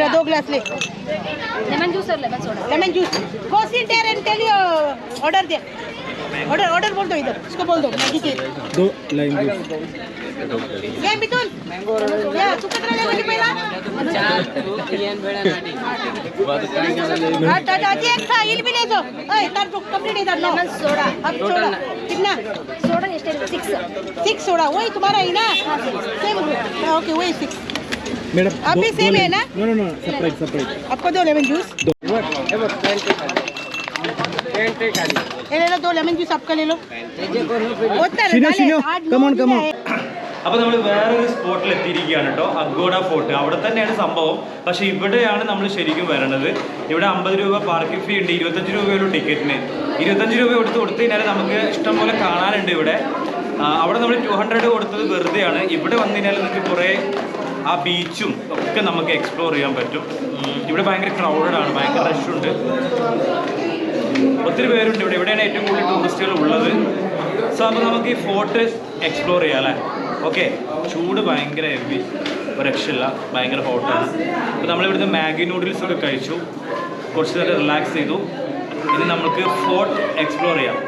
ಇರೋ ದೋ ಗ್ಲಾಸ್ಲಿ ಲೆಮನ್ ಜ್ಯೂಸ್ ಅವ್ರ ಲೆಮನ್ ಸೋಡಾ ಲೆಮನ್ ಜ್ಯೂಸ್ ಕೋಸಿನ್ ಟೇರ್ ಅಂತೇಳಿ ಆರ್ಡರ್ ದೇ ಆರ್ಡರ್ ಆರ್ಡರ್ ಬೋಲ್ ಇದು ಇಸ್ಕೋ ಬೋಲ್ ದೋ ಮ್ಯಾಗಿ ಕೆ दो लाइन ಜ್ಯೂಸ್ ಏ ಮಿಥುನ್ ಯಾ ಸುಕತ್ರಳೆ ಹೋಗಿ ಪೈಲ ಏನ್ ಬೇಡ ನಾಟಿ ಆ ಟಾಟಾ ಅದಿ ಏಕ್ ಥಾ ಇಲ್ಲಿ ಬಿ ಲೇಜೋ ಏ ತಾರ್ ಟು ಕಂಪ್ಲೀಟ್ ಇದರ್ ಲೆಮನ್ ಸೋಡಾ ಅಬ್ ಸೋಡಾ कितना सोडा ಎಷ್ಟು 6 6 ಸೋಡಾ ಓಯ್ ತುಮಾರಾ ಇನಾ ಸೇಮ್ ಓಕೆ ಓಯ್ 6 मैडम आप भी same है ना? No no no separate separate आपको दो लेमन जूस ये ले लो दो लेमन जूस आपका ले लो होता है शिनो, डाले, शिनो, आज come on, लोग come भी on. आए। അപ്പോൾ നമ്മൾ വേറൊരു സ്പോട്ടിൽ എത്തിയിരിക്കുകയാണ് കേട്ടോ അഗോഡ ഫോർട്ട് അവിടെ തന്നെയാണ് സംഭവം പക്ഷേ ഇവിടെയാണ് നമ്മൾ ശരിക്കും വരണത് ഇവിടെ അമ്പത് രൂപ പാർക്കിംഗ് ഫീ ഉണ്ട് ഇരുപത്തഞ്ച് രൂപയുള്ളൂ ടിക്കറ്റിന് ഇരുപത്തഞ്ച് രൂപ കൊടുത്ത് കൊടുത്തു കഴിഞ്ഞാൽ നമുക്ക് ഇഷ്ടം പോലെ കാണാനുണ്ട് ഇവിടെ ആ, അവിടെ നമ്മൾ ടു ഹൺഡ്രഡ് കൊടുത്തത് വെറുതെയാണ് ഇവിടെ വന്നു കഴിഞ്ഞാൽ നിങ്ങൾക്ക് കുറേ ആ ബീച്ചും ഒക്കെ നമുക്ക് എക്സ്പ്ലോർ ചെയ്യാൻ പറ്റും. ഇവിടെ ഭയങ്കര ക്രൗഡഡ് ആണ് ഭയങ്കര റഷ് ഉണ്ട്. ഒത്തിരി പേരുണ്ട് ഇവിടെ. ഇവിടെയാണ് ഏറ്റവും കൂടുതൽ ടൂറിസ്റ്റുകൾ ഉള്ളത്. സോ അപ്പോൾ നമുക്ക് ഈ ഫോർട്ട് എക്സ്പ്ലോർ ചെയ്യാം അല്ലേ? ഓക്കെ ചൂട് ഭയങ്കര ഹെവി രക്ഷയില്ല. ഭയങ്കര ഹോട്ടാണ് അപ്പോൾ നമ്മളിവിടുന്ന് മാഗി നൂഡിൽസ് ഒക്കെ കഴിച്ചു. കുറച്ച് നേരം റിലാക്സ് ചെയ്തു. ഇനി നമുക്ക് ഫോർട്ട് എക്സ്പ്ലോർ ചെയ്യാം.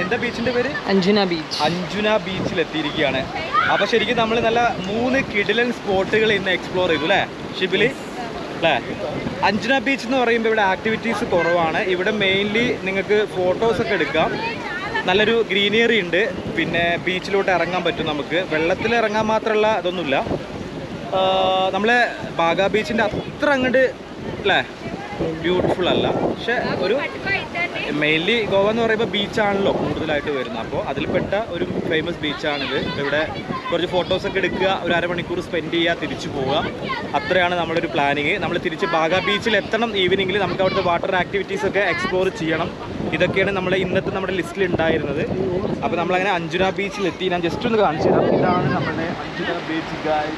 എന്താ ബീച്ചിന്റെ പേര്? അഞ്ജുന ബീച്ച് അഞ്ജുന ബീച്ചിൽ എത്തിയിരിക്കുകയാണ് അപ്പൊ ശരിക്കും നമ്മൾ നല്ല മൂന്ന് കിടിലൻ സ്പോട്ടുകൾ ഇന്ന് എക്സ്പ്ലോർ ചെയ്തു അല്ലേ? ഷിബിലി? അല്ലേ? അഞ്ജന ബീച്ച് എന്ന് പറയുമ്പോൾ ഇവിടെ ആക്ടിവിറ്റീസ് കുറവാണ്. ഇവിടെ മെയിൻലി നിങ്ങൾക്ക് ഫോട്ടോസ് ഒക്കെ എടുക്കാം. നല്ലൊരു ഗ്രീനറി ഉണ്ട്. പിന്നെ ബീച്ചിലോട്ട് ഇറങ്ങാൻ പറ്റും നമുക്ക്. വെള്ളത്തിൽ ഇറങ്ങാൻ മാത്രമുള്ള ഇതൊന്നുമില്ല. നമ്മളെ ബാഗ ബീച്ചിന്റെ അത്ര അങ്ങോട്ട് അല്ലേ? ബ്യൂട്ടിഫുൾ അല്ല. പക്ഷെ ഒരു മെയിൻലി ഗോവ എന്ന് പറയുമ്പോൾ ബീച്ചാണല്ലോ കൂടുതലായിട്ട് വരുന്നത്. അപ്പോൾ അതിൽപ്പെട്ട ഒരു ഫേമസ് ബീച്ചാണിത് ഇവിടെ കുറച്ച് ഫോട്ടോസൊക്കെ എടുക്കുക ഒരു അരമണിക്കൂർ സ്പെൻഡ് ചെയ്യുക തിരിച്ചു പോവുക. അത്രയാണ് നമ്മുടെ ഒരു പ്ലാനിങ് നമ്മൾ തിരിച്ച് ബാഗ ബീച്ചിൽ എത്തണം ഈവനിങ്ങിൽ നമുക്ക് അവിടുത്തെ വാട്ടർ ആക്ടിവിറ്റീസൊക്കെ എക്സ്പ്ലോർ ചെയ്യണം. ഇതൊക്കെയാണ് നമ്മുടെ ഇന്നത്തെ നമ്മുടെ ലിസ്റ്റിൽ ഉണ്ടായിരുന്നത്. അപ്പോൾ നമ്മളങ്ങനെ അഞ്ജുന ബീച്ചിൽ എത്തി. ഞാൻ ജസ്റ്റ് ഒന്ന് കാണിച്ചു തരാം. ഇതാണ് നമ്മുടെ അഞ്ജുന ബീച്ച് ഗായ്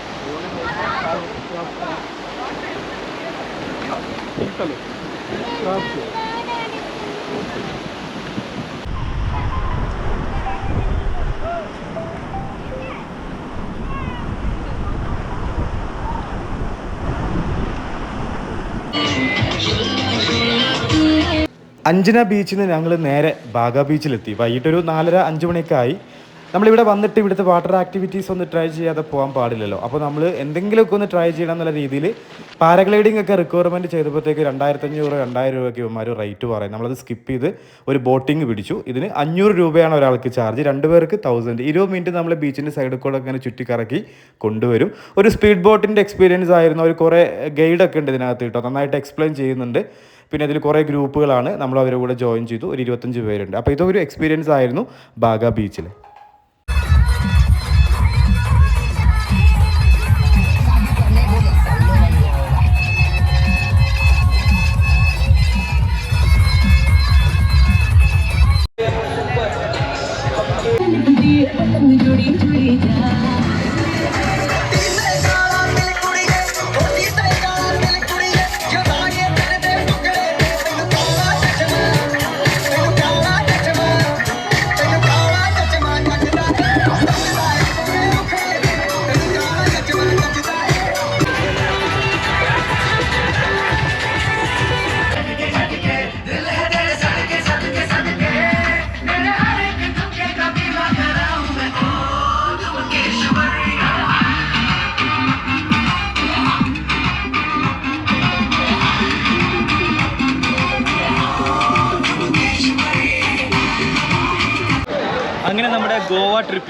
അഞ്ജന ബീച്ചിൽ നിന്ന് ഞങ്ങൾ നേരെ ബാഗ ബീച്ചിലെത്തി. വൈകിട്ടൊരു നാലര അഞ്ച് മണിയൊക്കെ ആയി. നമ്മളിവിടെ വന്നിട്ട് ഇവിടുത്തെ വാട്ടർ ആക്ടിവിറ്റീസ് ഒന്ന് ട്രൈ ചെയ്യാതെ പോകാൻ പാടില്ലല്ലോ. അപ്പോൾ നമ്മൾ എന്തെങ്കിലുമൊക്കെ ഒന്ന് ട്രൈ ചെയ്യണം എന്നുള്ള രീതിയിൽ പാരഗ്ലൈഡിംഗ് ഒക്കെ റിക്വയർമെന്റ് ചെയ്തപ്പോഴത്തേക്ക് രണ്ടായിരത്തഞ്ഞൂറ് രണ്ടായിരം രൂപയ്ക്ക് ഇവന്മാർ റേറ്റ് പറയും. നമ്മളത് സ്കിപ്പ് ചെയ്ത് ഒരു ബോട്ടിംഗ് പിടിച്ചു. ഇതിന് അഞ്ഞൂറ് രൂപയാണ് ഒരാൾക്ക് ചാർജ് രണ്ട് പേർക്ക് തൗസൻഡ് ഇരുപത് മിനിറ്റ് നമ്മൾ ബീച്ചിന്റെ സൈഡിൽ കൂടെ അങ്ങനെ ചുറ്റിക്കറക്കി കൊണ്ടുവരും. ഒരു സ്പീഡ് ബോട്ടിന്റെ എക്സ്പീരിയൻസ് ആയിരുന്നു. ഒരു കുറേ ഗൈഡൊക്കെ ഉണ്ട് ഇതിനകത്ത് കേട്ടോ. നന്നായിട്ട് എക്സ്പ്ലെയിൻ ചെയ്യുന്നുണ്ട്. പിന്നെ അതിൽ കുറേ ഗ്രൂപ്പുകളാണ് നമ്മൾ അവരുടെ കൂടെ ജോയിൻ ചെയ്തു. ഒരു ഇരുപത്തഞ്ച് പേരുണ്ട്. അപ്പോൾ ഇതൊരു എക്സ്പീരിയൻസ് ആയിരുന്നു ബാഗ ബീച്ചിൽ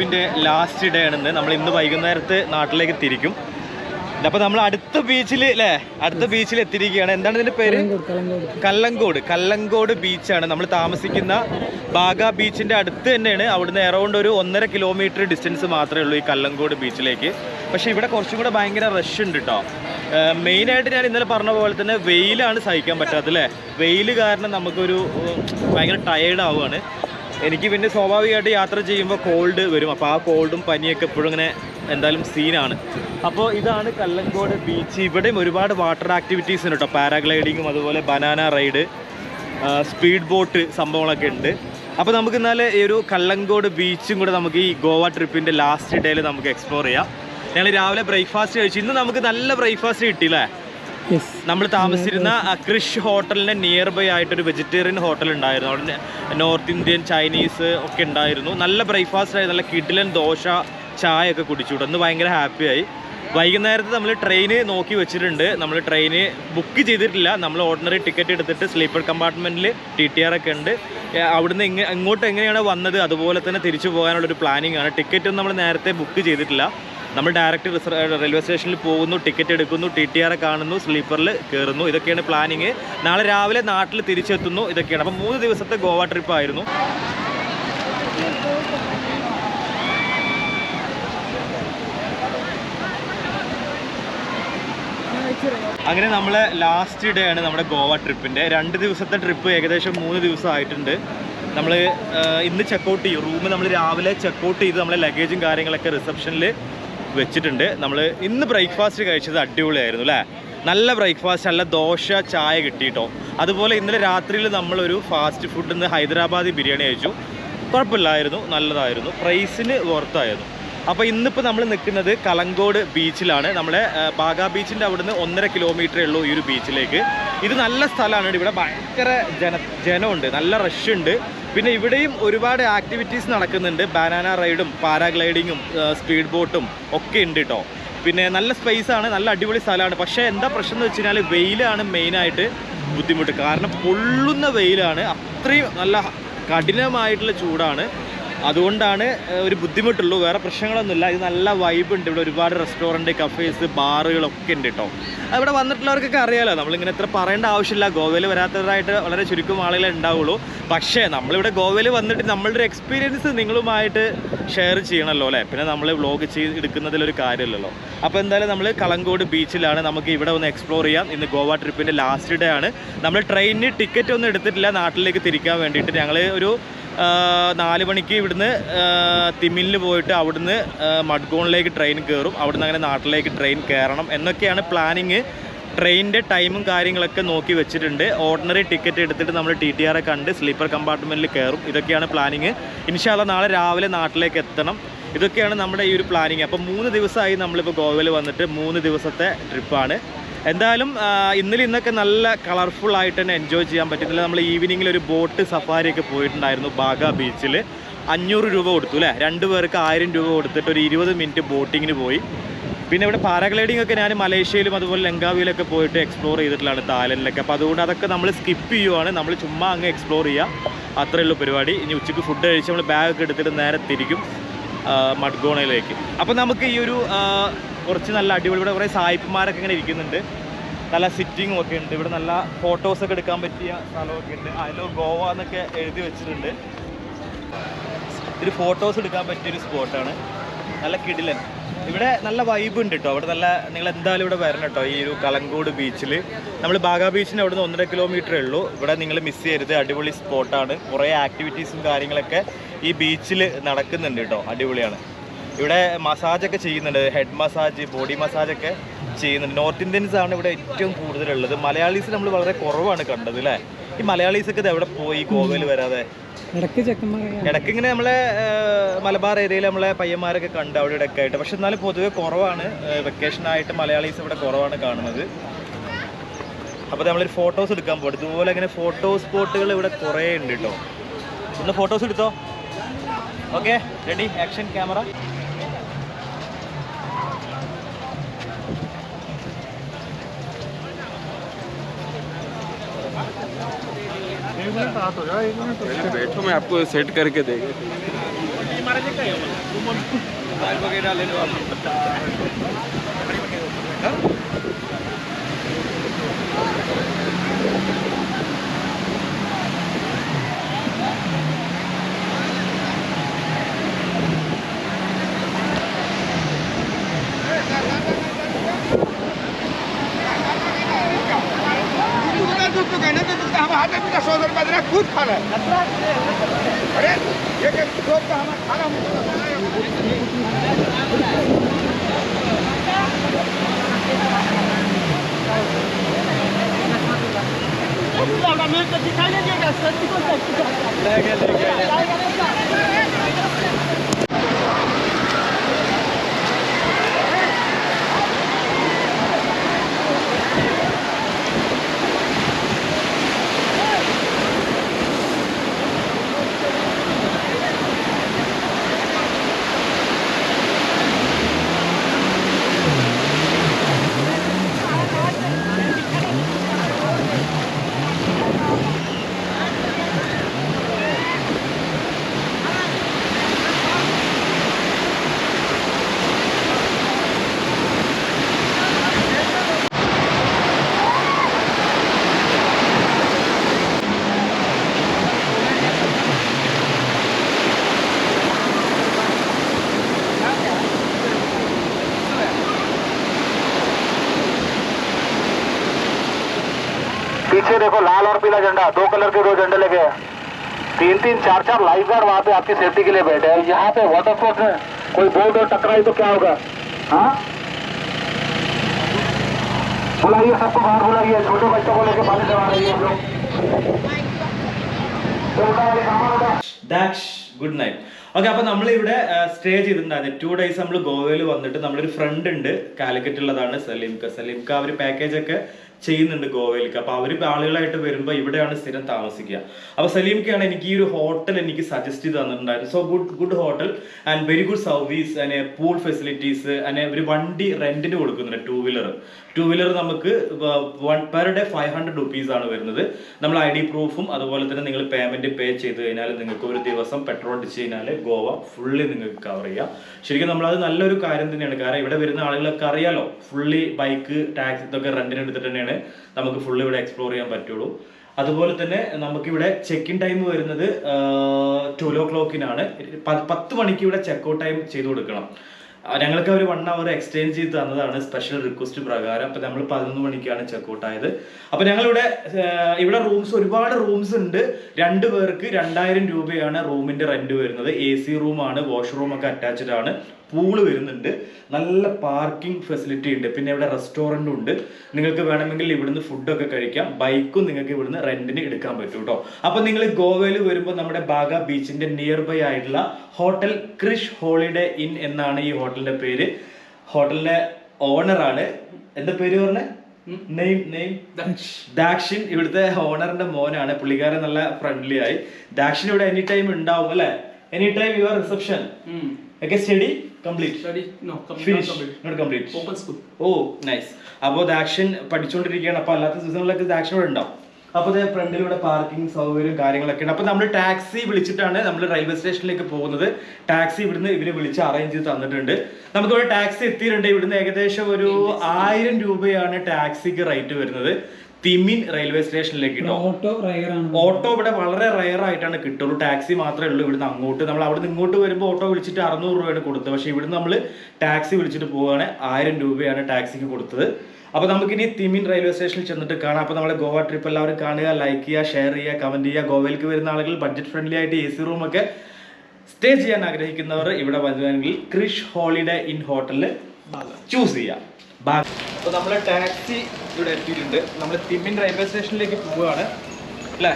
ട്രിപ്പിന്റെ ലാസ്റ്റ് ഡേ ആണെന്ന് നമ്മൾ ഇന്ന് വൈകുന്നേരത്ത് നാട്ടിലേക്ക് തിരിക്കും. അപ്പോൾ നമ്മൾ അടുത്ത ബീച്ചിൽ അല്ലേ അടുത്ത ബീച്ചിൽ എത്തിയിരിക്കുകയാണ്. എന്താണ് ഇതിന്റെ പേര്? കല്ലങ്കോട്. കല്ലങ്കോട് ബീച്ചാണ് നമ്മൾ താമസിക്കുന്ന ബാഗ ബീച്ചിന്റെ അടുത്ത് തന്നെയാണ്. അവിടുന്ന് എറൗണ്ട് ഒരു ഒന്നര കിലോമീറ്റർ ഡിസ്റ്റൻസ് മാത്രമേ ഉള്ളൂ ഈ കല്ലങ്കോട് ബീച്ചിലേക്ക് പക്ഷെ ഇവിടെ കുറച്ചും കൂടെ ഭയങ്കര റഷ് ഉണ്ട് കേട്ടോ മെയിനായിട്ട് ഞാൻ ഇന്നലെ പറഞ്ഞ പോലെ തന്നെ വെയിലാണ് സഹിക്കാൻ പറ്റാത്തത് അല്ലേ വെയിൽ കാരണം നമുക്കൊരു ഭയങ്കര ടയേർഡ് ആവുകയാണ്. എനിക്ക് പിന്നെ സ്വാഭാവികമായിട്ട് യാത്ര ചെയ്യുമ്പോൾ കോൾഡ് വരും. അപ്പോൾ ആ കോൾഡും പനിയൊക്കെ എപ്പോഴും ഇങ്ങനെ എന്തായാലും സീനാണ് അപ്പോൾ ഇതാണ് കല്ലങ്കോട് ബീച്ച് ഇവിടെയും ഒരുപാട് വാട്ടർ ആക്ടിവിറ്റീസ് ഉണ്ട് കേട്ടോ പാരാഗ്ലൈഡിങ്ങും അതുപോലെ ബനാന റൈഡ് സ്പീഡ് ബോട്ട് സംഭവങ്ങളൊക്കെ ഉണ്ട്. അപ്പോൾ നമുക്ക് എന്നാൽ ഈ ഒരു കല്ലങ്കോട് ബീച്ചും കൂടെ നമുക്ക് ഈ ഗോവ ട്രിപ്പിന്റെ ലാസ്റ്റ് ഡേയിൽ നമുക്ക് എക്സ്പ്ലോർ ചെയ്യാം. ഞങ്ങൾ രാവിലെ ബ്രേക്ക്ഫാസ്റ്റ് കഴിച്ചു. ഇന്ന് നമുക്ക് നല്ല ബ്രേക്ക്ഫാസ്റ്റ് കിട്ടിയില്ലേ നമ്മൾ താമസിച്ചിരുന്ന ക്രിഷ് ഹോട്ടലിന്റെ നിയർ ബൈ ആയിട്ടൊരു വെജിറ്റേറിയൻ ഹോട്ടൽ ഉണ്ടായിരുന്നു. അവിടെ നോർത്ത് ഇന്ത്യൻ ചൈനീസ് ഒക്കെ ഉണ്ടായിരുന്നു. നല്ല ബ്രേക്ക്ഫാസ്റ്റ് ആയി നല്ല കിഡിലൻ ദോശ ചായ ഒക്കെ കുടിച്ചു. അന്ന് ഭയങ്കര ഹാപ്പിയായി വൈകുന്നേരത്തെ നമ്മൾ ട്രെയിന് നോക്കി വെച്ചിട്ടുണ്ട്. നമ്മൾ ട്രെയിന് ബുക്ക് ചെയ്തിട്ടില്ല. നമ്മൾ ഓർഡിനറി ടിക്കറ്റ് എടുത്തിട്ട് സ്ലീപ്പർ കമ്പാർട്ട്മെന്റിൽ ടി ടി ആർ ഒക്കെ ഉണ്ട്. അവിടുന്ന് ഇങ്ങോട്ട് എങ്ങനെയാണ് വന്നത് അതുപോലെ തന്നെ തിരിച്ചു പോകാനുള്ളൊരു പ്ലാനിങ് ആണ്. ടിക്കറ്റ് ഒന്നും നമ്മൾ നേരത്തെ ബുക്ക് ചെയ്തിട്ടില്ല. നമ്മൾ ഡയറക്റ്റ് റെയിൽവേ സ്റ്റേഷനിൽ പോകുന്നു ടിക്കറ്റ് എടുക്കുന്നു ടി ടി ആറെ കാണുന്നു സ്ലീപ്പറിൽ കയറുന്നു ഇതൊക്കെയാണ് പ്ലാനിങ് നാളെ രാവിലെ നാട്ടിൽ തിരിച്ചെത്തുന്നു ഇതൊക്കെയാണ്. അപ്പോൾ മൂന്ന് ദിവസത്തെ ഗോവ ട്രിപ്പായിരുന്നു അങ്ങനെ നമ്മളെ ലാസ്റ്റ് ഡേ ആണ് നമ്മുടെ ഗോവ ട്രിപ്പിന്റെ രണ്ട് ദിവസത്തെ ട്രിപ്പ് ഏകദേശം മൂന്ന് ദിവസം ആയിട്ടുണ്ട്. നമ്മൾ ഇന്ന് ചെക്കൗട്ട് ചെയ്യും. റൂം നമ്മൾ രാവിലെ ചെക്കൗട്ട് ചെയ്ത് നമ്മളെ ലഗേജും കാര്യങ്ങളൊക്കെ റിസപ്ഷനിൽ വെച്ചിട്ടുണ്ട്. നമ്മൾ ഇന്ന് ബ്രേക്ക്ഫാസ്റ്റ് കഴിച്ചത് അടിപൊളിയായിരുന്നു അല്ലേ? നല്ല ബ്രേക്ക്ഫാസ്റ്റ് നല്ല ദോശ ചായ കിട്ടിയിട്ടോ. അതുപോലെ ഇന്നലെ രാത്രിയിൽ നമ്മളൊരു ഫാസ്റ്റ് ഫുഡിൽ നിന്ന് ഹൈദരാബാദി ബിരിയാണി കഴിച്ചു. കുഴപ്പമില്ലായിരുന്നു നല്ലതായിരുന്നു. പ്രൈസിന് വർത്തായിരുന്നു അപ്പോൾ ഇന്നിപ്പോൾ നമ്മൾ നിൽക്കുന്നത് കലങ്കോട് ബീച്ചിലാണ് നമ്മളെ ബാഗ ബീച്ചിന്റെ അവിടുന്ന് ഒന്നര കിലോമീറ്ററേ ഉള്ളൂ ഈ ഒരു ബീച്ചിലേക്ക് ഇത് നല്ല സ്ഥലമാണ്. ഇവിടെ ഭയങ്കര ജന ജനമുണ്ട്. നല്ല റഷ് ഉണ്ട്. പിന്നെ ഇവിടെയും ഒരുപാട് ആക്ടിവിറ്റീസ് നടക്കുന്നുണ്ട്. ബാനാന റൈഡും പാരാഗ്ലൈഡിങ്ങും സ്പീഡ് ബോട്ടും ഒക്കെ ഉണ്ട് കേട്ടോ പിന്നെ നല്ല സ്പേസ് ആണ് നല്ല അടിപൊളി സ്ഥലമാണ്. പക്ഷേ എന്താ പ്രശ്നം എന്ന് വെച്ച് കഴിഞ്ഞാൽ വെയിലാണ് മെയിനായിട്ട് ബുദ്ധിമുട്ട്. കാരണം പൊള്ളുന്ന വെയിലാണ് അത്രയും നല്ല കഠിനമായിട്ടുള്ള ചൂടാണ്. അതുകൊണ്ടാണ് ഒരു ബുദ്ധിമുട്ടുള്ളൂ. വേറെ പ്രശ്നങ്ങളൊന്നുമില്ല. ഇത് നല്ല വൈബ് ഉണ്ട്. ഇവിടെ ഒരുപാട് റെസ്റ്റോറന്റ് കഫേസ് ബാറുകളൊക്കെ ഉണ്ട് കേട്ടോ അവിടെ വന്നിട്ടുള്ളവർക്കൊക്കെ അറിയാലോ നമ്മളിങ്ങനെ എത്ര പറയേണ്ട ആവശ്യമില്ല. ഗോവയിൽ വരാത്തവരായിട്ട് വളരെ ചുരുക്കം ആളുകളെ ഉണ്ടാവുള്ളൂ. പക്ഷേ നമ്മളിവിടെ ഗോവയിൽ വന്നിട്ട് നമ്മളുടെ എക്സ്പീരിയൻസ് നിങ്ങളുമായിട്ട് ഷെയർ ചെയ്യണമല്ലോ അല്ലേ? പിന്നെ നമ്മൾ വ്ളോഗ് ചെയ്ത് എടുക്കുന്നതിലൊരു കാര്യമില്ലല്ലോ. അപ്പോൾ എന്തായാലും നമ്മൾ കളങ്കോട് ബീച്ചിലാണ് നമുക്ക് ഇവിടെ ഒന്ന് എക്സ്പ്ലോർ ചെയ്യാം. ഇന്ന് ഗോവ ട്രിപ്പിന്റെ ലാസ്റ്റ് ഡേ ആണ്. നമ്മൾ ട്രെയിനിന് ടിക്കറ്റ് ഒന്നും എടുത്തിട്ടില്ല. നാട്ടിലേക്ക് തിരിക്കാൻ വേണ്ടിയിട്ട്. ഞങ്ങൾ ഒരു നാല് മണിക്ക് ഇവിടുന്ന് തിമിലിൽ പോയിട്ട് അവിടുന്ന് മഡ്ഗോണിലേക്ക് ട്രെയിൻ കയറും അവിടുന്ന് അങ്ങനെ നാട്ടിലേക്ക് ട്രെയിൻ കയറണം എന്നൊക്കെയാണ് പ്ലാനിങ് ട്രെയിനിന്റെ ടൈമും കാര്യങ്ങളൊക്കെ നോക്കി വെച്ചിട്ടുണ്ട്. ഓർഡിനറി ടിക്കറ്റ് എടുത്തിട്ട് നമ്മൾ ടി ടി ആറെ കണ്ട് സ്ലീപ്പർ കമ്പാർട്ട്മെന്റിൽ കയറും ഇതൊക്കെയാണ് പ്ലാനിങ് ഇൻഷാല്ല നാളെ രാവിലെ നാട്ടിലേക്ക് എത്തണം. ഇതൊക്കെയാണ് നമ്മുടെ ഈ ഒരു പ്ലാനിങ് അപ്പോൾ മൂന്ന് ദിവസമായി നമ്മളിപ്പോൾ ഗോവയിൽ വന്നിട്ട് മൂന്ന് ദിവസത്തെ ട്രിപ്പാണ് എന്തായാലും ഇന്നലെ ഇന്നൊക്കെ നല്ല കളർഫുൾ ആയിട്ട് തന്നെ എൻജോയ് ചെയ്യാൻ പറ്റുന്നില്ല നമ്മൾ ഈവനിങ്ങിൽ ഒരു ബോട്ട് സഫാരിയൊക്കെ പോയിട്ടുണ്ടായിരുന്നു ബാഗ ബീച്ചിൽ അഞ്ഞൂറ് രൂപ കൊടുത്തു അല്ലേ രണ്ട് പേർക്ക് ആയിരം രൂപ കൊടുത്തിട്ട് ഒരു ഇരുപത് മിനിറ്റ് ബോട്ടിങ്ങിന് പോയി. പിന്നെ ഇവിടെ പാരാഗ്ലൈഡിംഗ് ഒക്കെ ഞാൻ മലേഷ്യയിലും അതുപോലെ ലങ്കാവിയിലൊക്കെ പോയിട്ട് എക്സ്പ്ലോർ ചെയ്തിട്ടുള്ളതാണ് തായ്ലൻഡിലൊക്കെ. അപ്പോൾ അതുകൊണ്ട് അതൊക്കെ നമ്മൾ സ്കിപ്പ് ചെയ്യുവാണ്. നമ്മൾ ചുമ്മാ അങ്ങ് എക്സ്പ്ലോർ ചെയ്യുക അത്രയേ ഉള്ളൂ പരിപാടി. ഇനി ഉച്ചയ്ക്ക് ഫുഡ് കഴിച്ച് നമ്മൾ ബാഗൊക്കെ എടുത്തിട്ട് നേരെ തിരിക്കും മഡ്ഗോണയിലേക്ക്. അപ്പോൾ നമുക്ക് ഈ ഒരു കുറച്ച് നല്ല അടിപൊളി. ഇവിടെ കുറേ സായിപ്പന്മാരൊക്കെ ഇങ്ങനെ ഇരിക്കുന്നുണ്ട്. നല്ല സിറ്റിങ്ങും ഒക്കെ ഉണ്ട്. ഇവിടെ നല്ല ഫോട്ടോസൊക്കെ എടുക്കാൻ പറ്റിയ സ്ഥലമൊക്കെ ഉണ്ട്. അതിലോ ഗോവ എന്നൊക്കെ എഴുതി വെച്ചിട്ടുണ്ട്. ഒരു ഫോട്ടോസ് എടുക്കാൻ പറ്റിയൊരു സ്പോട്ടാണ് നല്ല കിടിലൻ. ഇവിടെ നല്ല വൈബ് ഉണ്ട് കേട്ടോ അവിടെ നല്ല നിങ്ങൾ എന്തായാലും ഇവിടെ വരണം കേട്ടോ ഈ ഒരു കലങ്കോട് ബീച്ചിൽ നമ്മൾ ബാഗാ ബീച്ചിന് അവിടെ നിന്ന് ഒന്നര കിലോമീറ്ററേ ഉള്ളൂ. ഇവിടെ നിങ്ങൾ മിസ് ചെയ്യരുത്. അടിപൊളി സ്പോട്ടാണ് കുറേ ആക്ടിവിറ്റീസും കാര്യങ്ങളൊക്കെ ഈ ബീച്ചിൽ നടക്കുന്നുണ്ട് കേട്ടോ അടിപൊളിയാണ്. ഇവിടെ മസാജ് ഒക്കെ ചെയ്യുന്നുണ്ട്. ഹെഡ് മസാജ് ബോഡി മസാജ് ഒക്കെ ചെയ്യുന്നുണ്ട്. നോർത്ത് ഇന്ത്യൻസ് ആണ് ഇവിടെ ഏറ്റവും കൂടുതലുള്ളത്. മലയാളീസ് നമ്മൾ വളരെ കുറവാണ് കണ്ടത് അല്ലേ ഈ മലയാളീസ് ഒക്കെ എവിടെ പോയി? ഗോവയിൽ വരാതെ. ഇടയ്ക്ക് ഇങ്ങനെ നമ്മളെ മലബാർ ഏരിയയിൽ നമ്മളെ പയ്യന്മാരൊക്കെ കണ്ട് അവിടെ ഇടയ്ക്ക് ആയിട്ട് പക്ഷെ എന്നാലും പൊതുവെ കുറവാണ്. വെക്കേഷൻ ആയിട്ട് മലയാളീസ് ഇവിടെ കുറവാണ് കാണുന്നത്. അപ്പോൾ നമ്മളൊരു ഫോട്ടോസ് എടുക്കാൻ പോകും ഇതുപോലെ ഇങ്ങനെ ഫോട്ടോ സ്പോട്ടുകൾ ഇവിടെ കുറേ ഉണ്ട് കേട്ടോ ഒന്ന് ഫോട്ടോസ് എടുത്തോ? Okay ready action camera minute बैठो मैं आपको सेट करके देगा वगैरह ले लो आप। दूध खाना है अरे एक एक रोज का हमें खाना पीछे देखो लाल और पीला झंडा दो कलर के दो झंडे लगे हैं तीन तीन चार चार लाइफ गार्ड वहाँ पे आपकी सेफ्टी के लिए बैठे हैं यहाँ पे वाटर स्पोर्ट्स में कोई बोर्ड और टकराई तो क्या होगा हाँ बुलाइए सबको बाहर बुलाइए छोटे बच्चों को लेके पानी चला रही है हम लोग छोटा वाले सामान उठा ഡാഷ് ഗുഡ് നൈറ്റ് ഓക്കെ അപ്പൊ നമ്മളിവിടെ സ്റ്റേ ചെയ്തിട്ടുണ്ടായിരുന്നു ടു ഡേയ്സ് നമ്മൾ ഗോവയിൽ വന്നിട്ട് നമ്മളൊരു ഫ്രണ്ട് ഉണ്ട് കാലിക്കറ്റുള്ളതാണ് സലീംക സലീംക അവർ പാക്കേജ് ഒക്കെ ചെയ്യുന്നുണ്ട് ഗോവയിലേക്ക്. അപ്പൊ അവർ ആളുകളായിട്ട് വരുമ്പോൾ ഇവിടെയാണ് സ്ഥിരം താമസിക്കുക. അപ്പൊ സലീംക്കാണ് എനിക്ക് ഈ ഒരു ഹോട്ടൽ എനിക്ക് സജസ്റ്റ് ചെയ്ത് തന്നിട്ടുണ്ടായിരുന്നു so good good hotel and very good service and pool facilities and ഒരു വണ്ടി റെന്റിന് കൊടുക്കുന്നുണ്ട് ടൂ വീലർ ടൂ വീലർ നമുക്ക് one per day five hundred rupees ആണ് വരുന്നത്. നമ്മൾ ഐ ഡി പ്രൂഫും അതുപോലെ തന്നെ നിങ്ങൾ പേയ്മെന്റ് പേ ചെയ്ത് കഴിഞ്ഞാൽ നിങ്ങൾക്ക് ഒരു ദിവസം പെട്രോൾ അടിച്ച് കഴിഞ്ഞാൽ ഗോവ ഫുള്ളി നിങ്ങൾക്ക് കവർ ചെയ്യാം. ശരിക്കും നമ്മൾ നമ്മളത് നല്ലൊരു കാര്യം തന്നെയാണ്. കാരണം ഇവിടെ വരുന്ന ആളുകളൊക്കെ അറിയാലോ ഫുള്ളി ബൈക്ക് ടാക്സി ഇതൊക്കെ റെന്റിന് എടുത്തിട്ട് തന്നെയാണ് നമുക്ക് ഫുൾ ഇവിടെ എക്സ്പ്ലോർ ചെയ്യാൻ പറ്റുള്ളൂ. അതുപോലെ തന്നെ നമുക്കിവിടെ ചെക്ക് ഇൻ ടൈം വരുന്നത് ട്വൽവ് ഓ ക്ലോക്കിനാണ് പത്ത് മണിക്ക് ഇവിടെ ചെക്ക് ഔട്ട് ടൈം ചെയ്തു കൊടുക്കണം. ഞങ്ങൾക്ക് അവർ വൺ അവർ എക്സ്ചേഞ്ച് ചെയ്ത് തന്നതാണ് സ്പെഷ്യൽ റിക്വസ്റ്റ് പ്രകാരം. അപ്പൊ നമ്മൾ പതിനൊന്ന് മണിക്കാണ് ചെക്ക് ഔട്ട് ആയത്. അപ്പൊ ഞങ്ങളിവിടെ ഇവിടെ റൂംസ് ഒരുപാട് റൂംസ് ഉണ്ട്. രണ്ടു പേർക്ക് രണ്ടായിരം രൂപയാണ് റൂമിന്റെ റെന്റ് വരുന്നത്. എ സി റൂമാണ് വാഷ്റൂം ഒക്കെ അറ്റാച്ച്ഡ് ആണ്. പൂൾ വരുന്നുണ്ട്. നല്ല പാർക്കിംഗ് ഫെസിലിറ്റി ഉണ്ട്. പിന്നെ ഇവിടെ റെസ്റ്റോറന്റും ഉണ്ട്. നിങ്ങൾക്ക് വേണമെങ്കിൽ ഇവിടുന്ന് ഫുഡൊക്കെ കഴിക്കാം. ബൈക്കും നിങ്ങൾക്ക് ഇവിടുന്ന് റെന്റിന് എടുക്കാൻ പറ്റും കേട്ടോ അപ്പോൾ നിങ്ങൾ ഗോവയിൽ വരുമ്പോൾ നമ്മുടെ ബാഗ ബീച്ചിന്റെ നിയർ ബൈ ആയിട്ടുള്ള ഹോട്ടൽ ക്രിഷ് ഹോളിഡേ ഇൻ എന്നാണ് ഈ ഹോട്ടലിന്റെ പേര്. ഹോട്ടലിന്റെ ഓണറാണ് എന്താ പേര് പറഞ്ഞേ? Name name Dakshin. ഇവിടുത്തെ ഓണറിന്റെ മോനാണ്. പുള്ളിക്കാരൻ നല്ല ഫ്രണ്ട്ലി ആയി. ദാക്ഷിൻ ഇവിടെ എനി ടൈം ഉണ്ടാവും അല്ലെ? എനി ടൈം യുവർ റിസപ്ഷൻ ഒക്കെ study complete Study? No, complete, finish not complete. not complete. Open school. oh nice. അപ്പോൾ ദാക്ഷൻ പഠിച്ചുകൊണ്ടിരിക്കുകയാണ് അപ്പോൾ അല്ലാത്ത സീസണിലൊക്കെ ദാക്ഷൻ ഇവിടെ ഉണ്ടാവും. അപ്പോൾ ഫ്രണ്ടിലൂടെ പാർക്കിംഗ് സൗകര്യം കാര്യങ്ങളൊക്കെ ഉണ്ട് അപ്പോൾ നമ്മൾ ടാക്സി വിളിച്ചിട്ടാണ് നമ്മൾ റെയിൽവേ സ്റ്റേഷനിലേക്ക് പോകുന്നത്. ടാക്സി ഇവിടുന്ന് ഇവർ വിളിച്ച് അറേഞ്ച് ചെയ്ത് തന്നിട്ടുണ്ട്. നമുക്കിവിടെ ടാക്സി എത്തിയിട്ടുണ്ട്. ഇവിടുന്ന് ഏകദേശം ഒരു ആയിരം രൂപയാണ് ടാക്സിക്ക് റേറ്റ് വരുന്നത്. തിമിൻ റെയിൽവേ സ്റ്റേഷനിലേക്ക് ഓട്ടോ ഓട്ടോ ഇവിടെ വളരെ റയർ ആയിട്ടാണ് കിട്ടുള്ളൂ ടാക്സി മാത്രമേ ഉള്ളൂ ഇവിടുന്ന് അങ്ങോട്ട്. നമ്മൾ അവിടെ നിന്ന് ഇങ്ങോട്ട് വരുമ്പോൾ ഓട്ടോ വിളിച്ചിട്ട് അറുന്നൂറ് രൂപയാണ് കൊടുത്തത്. പക്ഷേ ഇവിടുന്ന് നമ്മൾ ടാക്സി വിളിച്ചിട്ട് പോവുകയാണ്. ആയിരം രൂപയാണ് ടാക്സിക്ക് കൊടുത്തത്. അപ്പോൾ നമുക്കിനി തിമിൻ റെയിൽവേ സ്റ്റേഷനിൽ ചെന്നിട്ട് കാണാം. അപ്പോൾ നമ്മളെ ഗോവ ട്രിപ്പ് എല്ലാവരും കാണുക ലൈക്ക് ചെയ്യുക ഷെയർ ചെയ്യുക കമന്റ് ചെയ്യുക. ഗോവയിലേക്ക് വരുന്ന ആളുകൾ ബഡ്ജറ്റ് ഫ്രണ്ട്ലി ആയിട്ട് എ സി റൂമൊക്കെ സ്റ്റേ ചെയ്യാൻ ആഗ്രഹിക്കുന്നവർ ഇവിടെ വരുവാണെങ്കിൽ ക്രിഷ് ഹോളിഡേ ഇൻ ഹോട്ടലിൽ ചൂസ് ചെയ്യാം. അപ്പോൾ നമ്മൾ ടാക്സി ഇവിടെ എത്തിയിട്ടുണ്ട്. നമ്മൾ തിമ്മിൻ റെയിൽവേ സ്റ്റേഷനിലേക്ക് പോവുകയാണ്. അല്ലേ.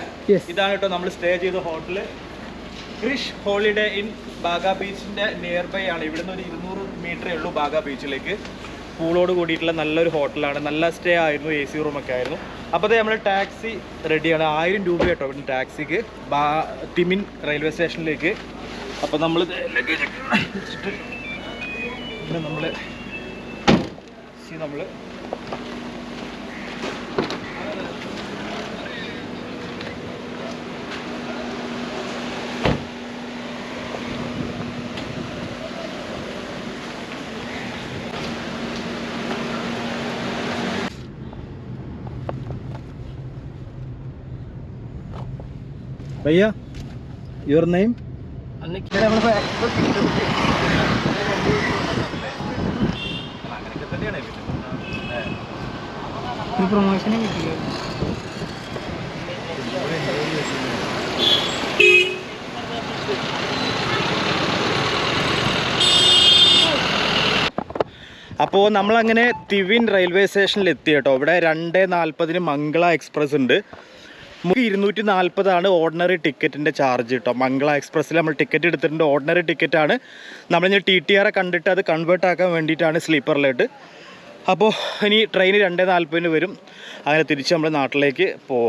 ഇതാണ് കേട്ടോ നമ്മൾ സ്റ്റേ ചെയ്ത hotel. Krish holiday in Baga ബീച്ചിന്റെ നിയർ ബൈ ആണ്. ഇവിടുന്ന് ഒരു ഇരുന്നൂറ് മീറ്ററേ ഉള്ളൂ ബാഗ ബീച്ചിലേക്ക്. പൂളോട് കൂടിയിട്ടുള്ള നല്ലൊരു ഹോട്ടലാണ്. നല്ല സ്റ്റേ ആയിരുന്നു എ സി റൂമൊക്കെ ആയിരുന്നു. അപ്പോൾ നമ്മൾ ടാക്സി റെഡിയാണ്. ആയിരം രൂപ കേട്ടോ ഇവിടുന്ന് ടാക്സിക്ക് ബാ തിമിൻ റെയിൽവേ സ്റ്റേഷനിലേക്ക്. അപ്പോൾ നമ്മൾ ലഗേജ് വെച്ചിട്ട് ഇവിടെ നമ്മൾ നമ്മൾ ഭയ്യ യുവർ നെയിം അങ്ങനെയൊക്കെ തന്നെയാണ് ഒരു പ്രൊമോഷനും കിട്ടില്ല അപ്പോൾ നമ്മളങ്ങനെ തിവിൻ റെയിൽവേ സ്റ്റേഷനിൽ എത്തി കേട്ടോ. ഇവിടെ രണ്ട് നാൽപ്പതിന് മംഗള എക്സ്പ്രസ് ഉണ്ട്. നമുക്ക് ഇരുന്നൂറ്റി നാൽപ്പതാണ് ഓർഡിനറി ടിക്കറ്റിന്റെ ചാർജ് കേട്ടോ. മംഗള എക്സ്പ്രസ്സിൽ നമ്മൾ ടിക്കറ്റ് എടുത്തിട്ടുണ്ട്. ഓർഡിനറി ടിക്കറ്റാണ് നമ്മളിനി ടി ടി ആറെ കണ്ടിട്ട് അത് കൺവേർട്ട് ആക്കാൻ വേണ്ടിയിട്ടാണ് സ്ലീപ്പറിലായിട്ട് അപ്പോൾ ഇനി ട്രെയിൻ രണ്ടേ നാൽപ്പതിന് വരും. അങ്ങനെ തിരിച്ച് നമ്മുടെ നാട്ടിലേക്ക് പോവാം.